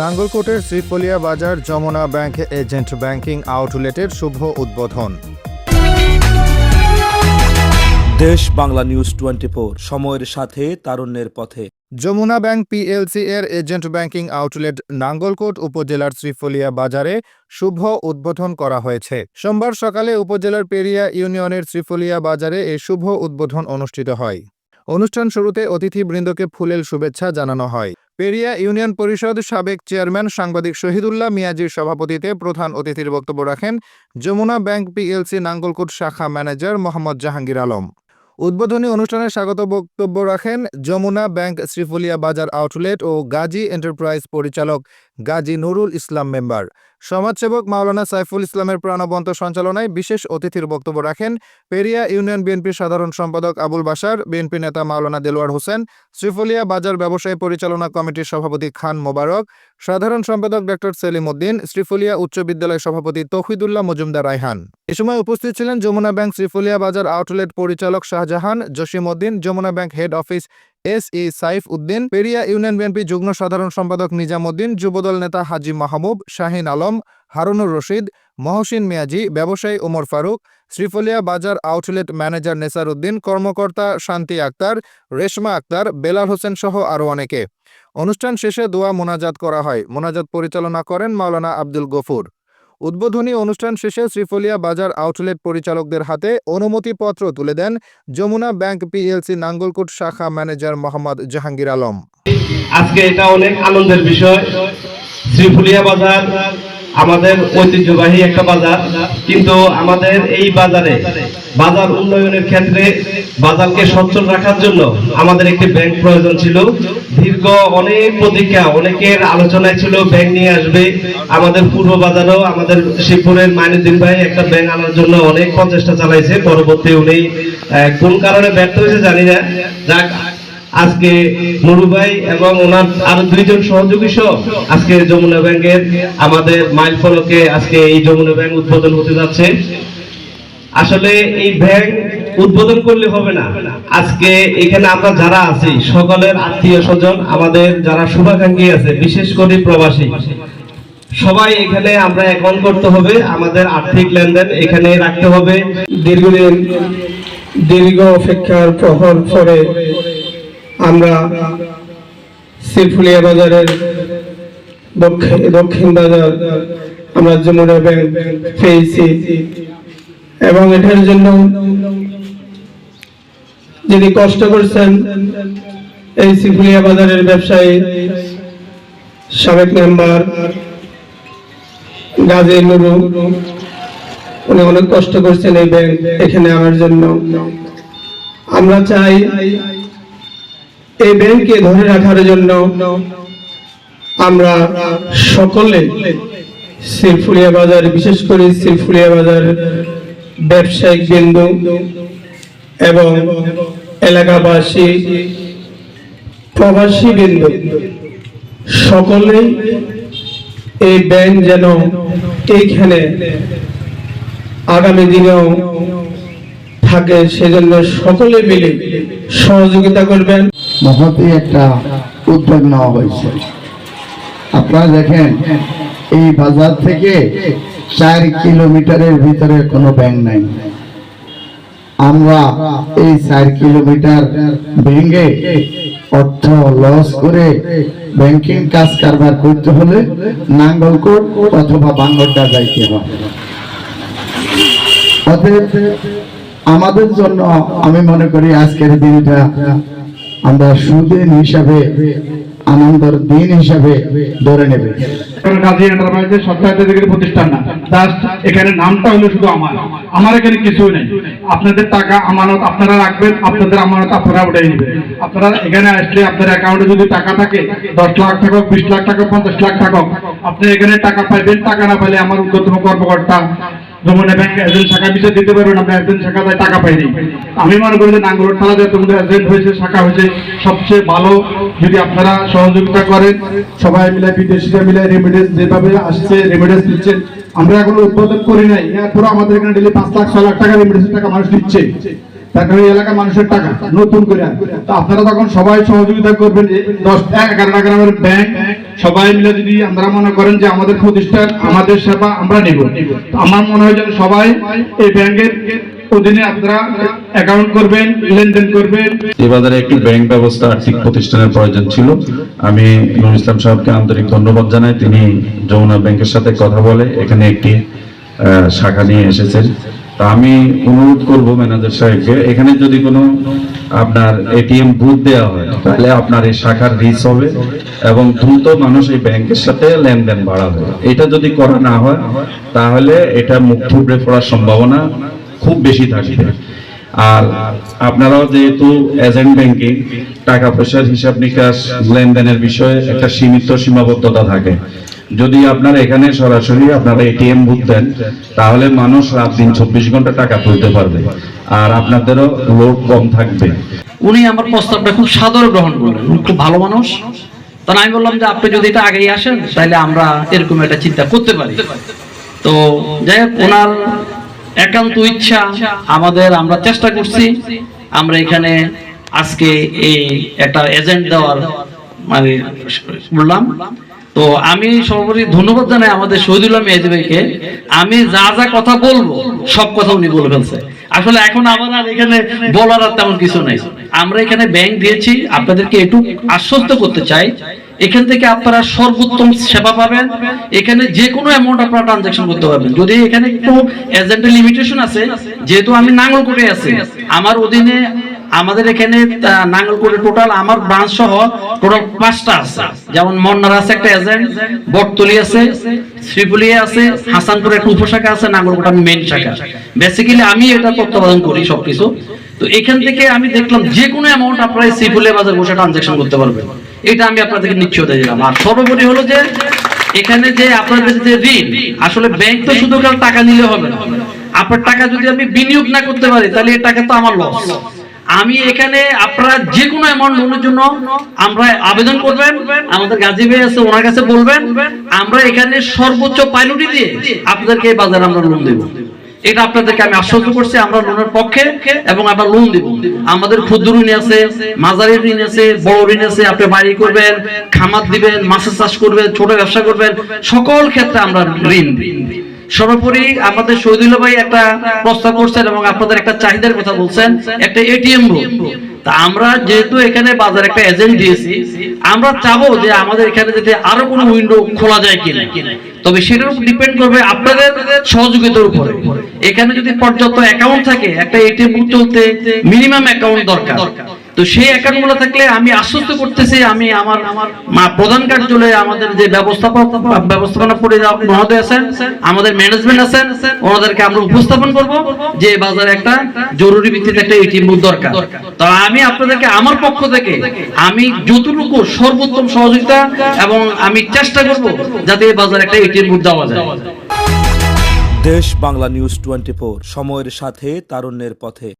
নাঙ্গলকোটের Shriphalia Bazar Jamuna bank agent banking আউটলেটের শুভ উদ্বোধন। Desh Bangla news twenty সময়ের সাথে তারুণ্যের পথে। যমুনা ব্যাংক পিএলসি এর এজেন্ট ব্যাংকিং আউটলেট নাঙ্গলকোট উপজেলার শ্রীফলিয়া বাজারে শুভ উদ্বোধন করা হয়েছে। সোমবার সকালে উপজেলার পেরিয়া ইউনিয়নের শ্রীফলিয়া বাজারে এই শুভ উদ্বোধন অনুষ্ঠিত হয়। অনুষ্ঠান শুরুতে অতিথিবৃন্দকে ফুলেল শুভেচ্ছা জানানো হয়। পেরিয়া ইউনিয়ন পরিষদ সাবেক চেয়ারম্যান সাংবাদিক শহীদুল্লাহ মিয়াজির সভাপতিতে প্রধান অতিথির বক্তব্য রাখেন যমুনা ব্যাংক পিএলসি নাঙ্গলকোট শাখা ম্যানেজার মোহাম্মদ জাহাঙ্গীর আলম। উদ্বোধনী অনুষ্ঠানে স্বাগত বক্তব্য রাখেন যমুনা ব্যাংক শ্রীফুলিয়া বাজার আউটলেট ও গাজী এন্টারপ্রাইজ পরিচালক গাজী নুরুল ইসলাম মেম্বার। সমাজসেবক মাওলানা সাইফুল ইসলামের প্রাণবন্ত সঞ্চালনায় বিশেষ অতিথির বক্তব্য রাখেন পেরিয়া ইউনিয়ন বিএনপির সাধারণ সম্পাদক আবুল বাশার, বিএনপি নেতা মাওলানা দেলোয়ার হোসেন, শ্রীফুলিয়া বাজার ব্যবসায়ী পরিচালনা কমিটির সভাপতি খান মোবারক, সাধারণ সম্পাদক ডক্টর সেলিম উদ্দিন, শ্রীফুলিয়া উচ্চ বিদ্যালয় সভাপতি তৌহিদুল্লাহ মজুমদার রায়হান। এ সময় উপস্থিত ছিলেন যমুনা ব্যাংক শ্রীফুলিয়া বাজার আউটলেট পরিচালক Shahjahan, Jasim Uddin, Jamuna bank head office S E Saif Uddin Periya union BNP যুগ্ম সাধারণ সম্পাদক নিজামুদ্দিন, যুবদল নেতা হাজি মাহমুব শাহিন আলম, হারুনুর রশিদ, মহসিন মিয়াজি, ব্যবসায়ী ওমর ফারুক, শ্রীফলিয়া বাজার আউটলেট ম্যানেজার নেসার উদ্দিন কর্মকর্তা শান্তি আক্তার, রেশমা আক্তার, বেলাল হোসেন সহ আরও অনেকে। অনুষ্ঠান শেষে দোয়া মোনাজাত করা হয়। মোনাজাত পরিচালনা করেন মাওলানা আব্দুল গফুর। উদ্বোধনী অনুষ্ঠান শেষে শ্রীফলিয়া বাজার আউটলেট পরিচালকদের হাতে অনুমতিপত্র তুলে দেন যমুনা ব্যাংক পিএলসি নাঙ্গলকোট শাখা ম্যানেজার মোহাম্মদ জাহাঙ্গীর আলম। আজকে এটা অনেক আনন্দের বিষয়। শ্রীফুলিয়া বাজার আমাদের ঐতিহ্যবাহী একটা বাজার। কিন্তু আমাদের এই বাজারে, বাজার উন্নয়নের ক্ষেত্রে বাজারকে সচ্ছল রাখার জন্য আমাদের একটি ব্যাংক প্রয়োজন ছিল। দীর্ঘ অনেক প্রতীক্ষা অনেকের আলোচনায় ছিল, ব্যাংক নিয়ে আসবে। আমাদের পূর্ব বাজারও আমাদের শিবপুরের মাইনুদ্দিন ভাই একটা ব্যাংক আনার জন্য অনেক প্রচেষ্টা চালাইছে। পরবর্তী উনি কোন কারণে ব্যর্থ হয়েছে জানি না। যাক আজকে নুরু ভাই এবং ওনার আরও দুইজন সহযোগী সহ আজকে যমুনা ব্যাংকের আমাদের মাইল ফলকে আজকে এই যমুনা ব্যাংক উদ্বোধন হতে যাচ্ছে। আসলে এই ব্যাংক উদ্বোধন করলে হবে না। আজকে এখানে আমরা যারা আছি, সকলের আত্মীয় স্বজন, আমাদের যারা শুভাকাঙ্ক্ষী আছে, বিশেষ করে প্রবাসী, সবাই এখানে আমরা অ্যাকাউন্ট করতে হবে, আমাদের আর্থিক লেনদেন এখানে রাখতে হবে। দীর্ঘদিন দীর্ঘ অপেক্ষার প্রহর পরে আমরা শিলফুলিয়া বাজারের দক্ষিণ বাজার আমরা যমুনা ব্যাংক পেয়েছি। এবং এটার জন্য যিনি কষ্ট করছেন, এই শিলফুলিয়া বাজারের ব্যবসায়ী সাবেক মেম্বার গাজী নুরু, উনি অনেক কষ্ট করছেন এই ব্যাংক এখানে আমার জন্য। আমরা চাই এই ব্যাংককে ধরে রাখার জন্য আমরা সকলে শিলফুলিয়া বাজার, বিশেষ করে শিলফুলিয়া বাজার ব্যবসায়িক বিন্দু এবং এলাকাবাসী, প্রবাসী বিন্দু সকলেই এই ব্যাংক যেন এইখানে আগামী দিনেও থাকে, সেজন্য সকলে মিলে সহযোগিতা করবেন। মহতি একটা উদ্যোগ নেওয়া হয়েছে। আপনারা দেখেন, এই বাজার থেকে চার কিলোমিটারের ভিতরে কোনো ব্যাংক নাই। আমরা এই চার কিলোমিটার ভেঙে অর্থ লস করে ব্যাংকিং কাজ কারবার করতে হলে নাঙ্গলকোট অথবা বাংলাটা যাইতে হবে। আমাদের জন্য আমি মনে করি আজকের দিনটা আমরা সুদিন হিসাবে, আনন্দের দিন হিসাবে ধরে নেবে। প্রতিষ্ঠান না এখানে নামটা হলো শুধু আমার। আমার এখানে কিছুই নেই। আপনাদের টাকা, আমানত আপনারা রাখবেন, আপনাদের আমানত আপনারা উঠাই নেবেন। আপনারা এখানে আসলে আপনার অ্যাকাউন্টে যদি টাকা থাকে, দশ লাখ টাকা বিশ লাখ টাকা পঞ্চাশ লাখ টাকা আপনি এখানে টাকা পাইবেন, টাকা না পাইলে আমার উদ্যোতন কর্মকর্তা যমুনা ব্যাংকে এজেন্ট শাখা বিষয় দিতে পারবেন, আমরা এজেন্ট শাখায় টাকা পাইনি। আমি মনে করি যে নাঙ্গল থানা যতগুলো এজেন্ট হয়েছে, শাখা হয়েছে, সবচেয়ে ভালো যদি আপনারা সহযোগিতা করেন, সবাই মিলে, বিদেশিরা মিলে রেমিডেন্স যেভাবে আসছে রেমিডেন্স দিচ্ছেন আমরা এখনও উৎপাদন করি নাই এরপরে আমাদের এখানে ডেলি পাঁচ লাখ, ছয় লাখ টাকা রেমিডেন্সের টাকা মানুষ দিচ্ছে এলাকার মানুষের টাকা নতুন করে তো আপনারা তখন সবাই সহযোগিতা করবেন। ব্যাংক সবাই মিলে যদি আমরা মনে করেন যে আমাদের প্রতিষ্ঠান, আমাদের সেবা আমরা নিব। আমার মনে হয় যেন সবাই এই ব্যাংকের অধীনে আপনারা অ্যাকাউন্ট করবেন, লেনদেন করবেন। বাজারে একটি ব্যাংক ব্যবস্থা আর্থিক প্রতিষ্ঠানের প্রয়োজন ছিল। আমি নুর ইসলাম সাহেবকে আন্তরিক ধন্যবাদ জানাই। তিনি যমুনা ব্যাংকের সাথে কথা বলে এখানে একটি শাখা নিয়ে এসেছেন। আমি অনুরোধ করব ম্যানেজার সাহেবকে, এখানে যদি কোনো আপনার এটিএম বুথ দেওয়া হয়, তাহলে আপনার এই শাখার রিচ হবে এবং দ্রুত মানুষ এই ব্যাংকের সাথে লেনদেন বাড়াবে। এটা যদি করা না হয়, তাহলে এটা মুখ থুবড়ে পড়ার সম্ভাবনা খুব বেশি থাকবে। আর আপনারাও যেহেতু এজেন্ট ব্যাংকিং টাকা পয়সার হিসাব নিকাশ লেনদেনের বিষয়ে একটা সীমিত সীমাবদ্ধতা থাকে। যদি আপনারা এখানে সরাসরি আপনারা এটিএম বুথ দেন, তাহলে মানুষ রাত দিন চব্বিশ ঘণ্টা টাকা তুলতে পারবে। আর আপনাদেরও লোড কম থাকবে। উনি আমার প্রস্তাবটা খুব সাদরে গ্রহণ করলেন। খুব ভালো মানুষ। তখন আমি বললাম যে, আপনি যদি এটা আগেই আসেন, তাহলে আমরা এরকম একটা চিন্তা করতে পারি। তো যাই হোক, ওনার একান্ত ইচ্ছা, আমাদের আমরা চেষ্টা করছি। আমরা এখানে আজকে এই একটা এজেন্ট দেওয়ার মানে বললাম। তো আমি সর্বোপরি ধন্যবাদ জানাই আমাদের শহীদুল্লাহ মেহেদি ভাইকে। আমি যা যা কথা বলব, সব কথা উনি বলে ফেলছে। আসলে এখন আমার আর এখানে বলার আর তেমন কিছু নাই। আমরা এখানে ব্যাংক দিয়েছি, আপনাদেরকে একটু আশ্বস্ত করতে চাই। এখান থেকে আপনারা সর্বোত্তম সেবা পাবেন। এখানে যে কোনো অ্যামাউন্ট আপনারা ট্রানজাকশন করতে পারবেন। যদি এখানে একটু এজেন্টের লিমিটেশন আছে, যেহেতু আমি নাঙ্গলকোটে আছি, আমার অধীনে আমাদের এখানে নাঙ্গলকোটে টোটাল আমার ব্রাঞ্চ সহ টোটাল পাঁচটা আছে। যেমন মন্নার আছে একটা এজেন্ট বটতলি আছে, শ্রীপুলিয়া আছে, হাসানপুরে একটা উপশাখা আছে, নাঙ্গলকোটা মেন শাখা। বেসিক্যালি আমি এটা তত্ত্বাবধান করি সবকিছু। তো এখান থেকে আমি দেখলাম যে কোনো অ্যামাউন্ট আপনারা শ্রীপুলিয়া বাজার বসে ট্রানজাকশন করতে পারবেন। এটা আমি আপনাদেরকে নিশ্চয়তা দিলাম। আর সর্বোপরি হলো যে, এখানে যে আপনাদের যে ঋণ, আসলে ব্যাংক তো শুধু টাকা নিলে হবে না। আপনার টাকা যদি আমি বিনিয়োগ না করতে পারি, তাহলে এই টাকা তো আমার লস আমি এখানে আপনারা যে কোনো অ্যামাউন্ট লোনের জন্য আমরা আবেদন করবেন। আমাদের গাজী ভাই আছে, ওনার কাছে বলবেন। আমরা এখানে সর্বোচ্চ পাইলটি দিয়ে আপনাদেরকে এই বাজারে আমরা লোন দেবো। এটা আপনাদেরকে আমি আশ্বস্ত করছি, আমরা লোনের পক্ষে এবং আমরা লোন দিব। আমাদের ক্ষুদ্র ঋণ আছে, মাঝারি ঋণ আছে, বড় ঋণ আছে, আপনি বাড়ি করবেন, খামার দিবেন, মাছের চাষ করবেন, ছোট ব্যবসা করবেন, সকল ক্ষেত্রে আমরা ঋণ দিই। সর্বোপরি আমাদের শহীদুল্লাহ ভাই একটা প্রস্তাব করছেন এবং আপনাদের একটা চাহিদার কথা বলছেন, একটা এটিএম তা আমরা যেহেতু এখানে বাজার একটা এজেন্ট দিয়েছি, আমরা চাবো যে আমাদের এখানে যদি আরও কোনো উইন্ডো খোলা যায় কিনা। তবে সেটার উপর ডিপেন্ড করবে আপনাদের সহযোগিতার উপরে। এখানে যদি পর্যাপ্ত অ্যাকাউন্ট থাকে, একটা এটিএম চলতে মিনিমাম অ্যাকাউন্ট দরকার। তো সেই অ্যাকাউন্টগুলো থাকলে আমি আশ্বস্ত করতেছি, আমি আমার আমার প্রধান কার্যালয়ে আমাদের যে ব্যবস্থাপক ব্যবস্থাপনা পরিচালক মহোদয় আছেন, আমাদের ম্যানেজমেন্ট আছেন, ওনাদেরকে আমরা উপস্থাপন করব যে বাজারে একটা জরুরি ভিত্তিতে একটা এটিএম দরকার। তো আমি আপনাদেরকে আমার পক্ষ থেকে আমি যতটুকু সর্বোত্তম সহযোগিতা এবং আমি চেষ্টা করব যাতে এই বাজারে একটা এটিএম বুথ দেওয়া যায়। দেশ বাংলা নিউজ টোয়েন্টি সময়ের সাথে তারুণ্যের পথে।